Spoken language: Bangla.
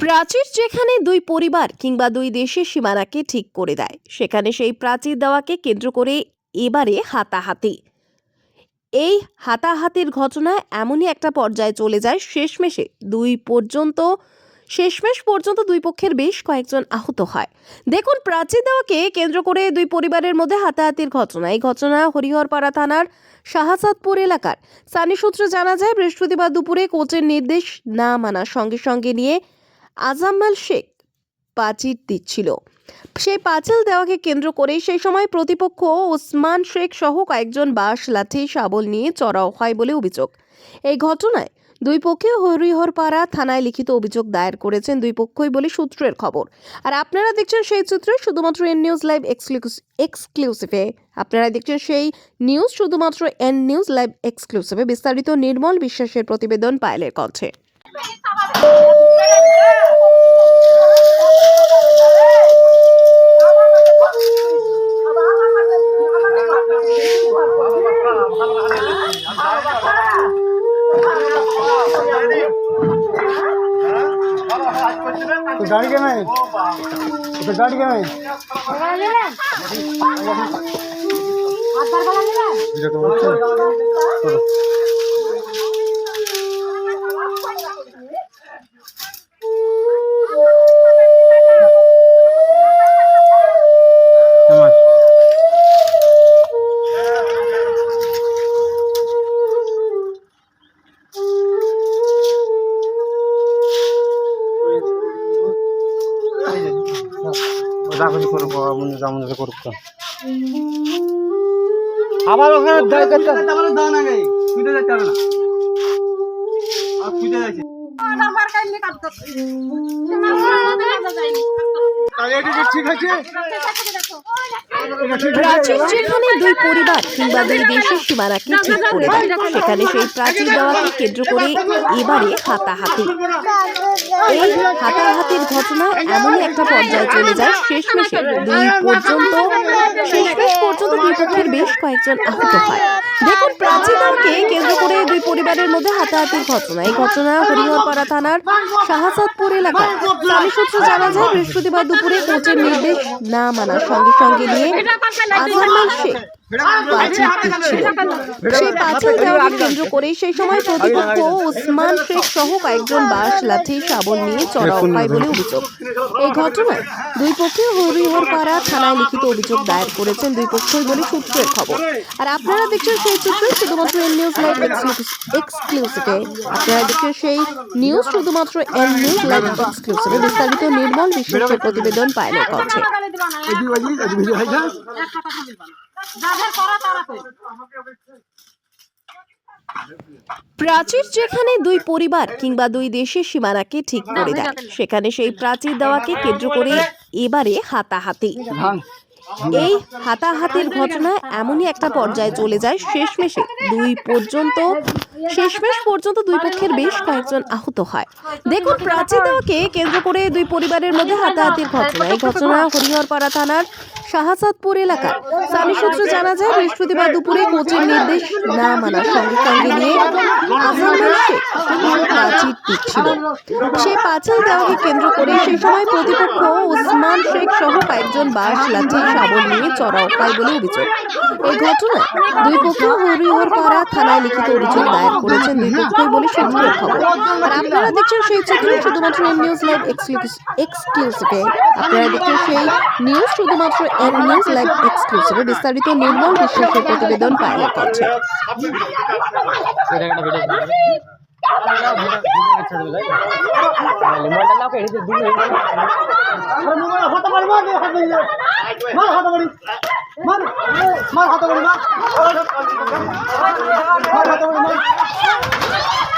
প্রাচীর যেখানে দুই পরিবার কিংবা দুই দেশের সীমানাকে ঠিক করে দেয়, সেখানে সেই প্রাচীর দেওয়াকে কেন্দ্র করে এবারে হাতাহাতি। এই হাতাহাতির ঘটনা এমনই একটা পর্যায়ে চলে যায়, শেষমেশে দুই পর্যন্ত শেষমেশ পর্যন্ত দুই পক্ষের বেশ কয়েকজন আহত হয়। দেখুন, প্রাচীর দেওয়াকে কেন্দ্র করে দুই পরিবারের মধ্যে হাতাহাতির ঘটনা। এই ঘটনা হরিহরপাড়া থানার শাহজাদপুর এলাকার। স্থানীয় সূত্রে জানা যায়, বৃহস্পতিবার দুপুরে কোচের নির্দেশ না মানার সঙ্গে সঙ্গে নিয়ে আজাম্মাল শেখ পাচির দিচ্ছিল। সেই পাঁচিল দেওয়াকে কেন্দ্র করে সেই সময় প্রতিপক্ষ ওসমান শেখ সহ কয়েকজন বাঁশ, লাঠি, শাবল নিয়ে চড়াও হয় বলে অভিযোগ। এই ঘটনায় দুই পক্ষে হরিহরপাড়া থানায় লিখিত অভিযোগ দায়ের করেছেন দুই পক্ষই বলে সূত্রের খবর। আর আপনারা দেখছেন সেই চিত্র শুধুমাত্র এন নিউজ লাইভ এক্সক্লুসিভে আপনারা দেখছেন সেই নিউজ শুধুমাত্র এন নিউজ লাইভ এক্সক্লুসিভে বিস্তারিত নির্মল বিশ্বাসের প্রতিবেদন পায়েলের কণ্ঠে। तो गाड़ी के में तो गाड़ी के में हाथ पर बना ले রাখি করব আমি যেমন করুক তো আবার ওখানে দেয় করতে না। ঠিক আছে প্রাচীর যেখানে দুই পরিবার কিংবা দুই দেশের সীমানাকে ঠিক করে সেখানে সেই প্রাচীর দেওয়াকে কেন্দ্র করে এবারে হাতাহাতি এই হাতাহাতির ঘটনা এমনই একটা পর্যায়ে চলে যায় শেষমেশে দুই পর্যন্ত পক্ষের বেশ কয়েকজন আহত হয়। দেখুন প্রাচীনকে কেন্দ্র করে দুই পরিবারের মধ্যে হাতাহাতির ঘটনা। এই ঘটনা হরিহরপাড়া থানার শাহজাদপুর এলাকায়। স্বামী সূত্রে জানা যায়, বৃহস্পতিবার দুপুরে কোচের নির্দেশ না মানার সঙ্গে সঙ্গে নিয়ে আজহারুল শেখ সেই পাঁচিল দেওয়াকে কেন্দ্র করে সেই সময় প্রতিপক্ষ ওসমান শেখ সহ কয়েকজন বাঁশ লাঠি শাবল নিয়ে চড়াও হয় বলে অভিযোগ। এই ঘটনায় দুই পক্ষে হরিহরপাড়া থানায় লিখিত অভিযোগ দায়ের করেছেন দুই পক্ষই বলে সূত্রের খবর। আর আপনারা দেখছেন সেই চিত্র শুধুমাত্র এন নিউজ লাইভ এক্সক্লুসিভে আপনারা দেখছেন সেই নিউজ শুধুমাত্র এন নিউজ লাইভ এক্সক্লুসিভে বিস্তারিত নির্মল বিশ্বের প্রতিবেদন প্রাচীর যেখানে দুই পরিবার কিংবা দুই দেশের সীমানাকে ঠিক করে দেয় সেখানে সেই প্রাচীর দেওয়াকে কেন্দ্র করে এবারে হাতাহাতি। এই হাতাহাতির ঘটনা এমনই একটা পর্যায়ে চলে যায় শেষমেশে। দুই পর্যন্ত শেষমেশ পর্যন্ত দুই পক্ষের বেশ কয়েকজন আহত হয় দেখুন প্রাচীর দেওয়াকে কেন্দ্র করে দুই পরিবারের মধ্যে হাতাহাতির ঘটনা এই ঘটনা হরিহরপাড়া থানার শাহজাদপুর এলাকার স্থানীয় সূত্রে জানা যায় বৃহস্পতিবার দুপুরে কোচের নির্দেশ না মানার সঙ্গে সঙ্গে নিয়ে পাঁচিল দিচ্ছিল সেই পাঁচিল দেওয়াকে কেন্দ্র করে সেই সময় প্রতিপক্ষ ওসমান শেখ সহ কয়েকজন বাঁশ লাঠি শাবল নিয়ে চড়াও হয় বলে অভিযোগ এই ঘটনায় দুই পক্ষ হরিহরপাড়া থানায় লিখিত অভিযোগ দায়ের করেছেন দুই পক্ষই বলে সূত্রের খবর আর আপনারা দেখছেন সেই চিত্র শুধুমাত্র এন নিউজ লাইভ এক্সক্লুসিভে আপনারা দেখছেন সেই নিউজ শুধুমাত্র এন নিউজ লাইভ এক্সক্লুসিভে বিস্তারিত নির্মল বিশ্বাসের প্রতিবেদন পায়নের কক্ষে মার হাত বাড়ি মার মার হাত মার। মার হাত মার।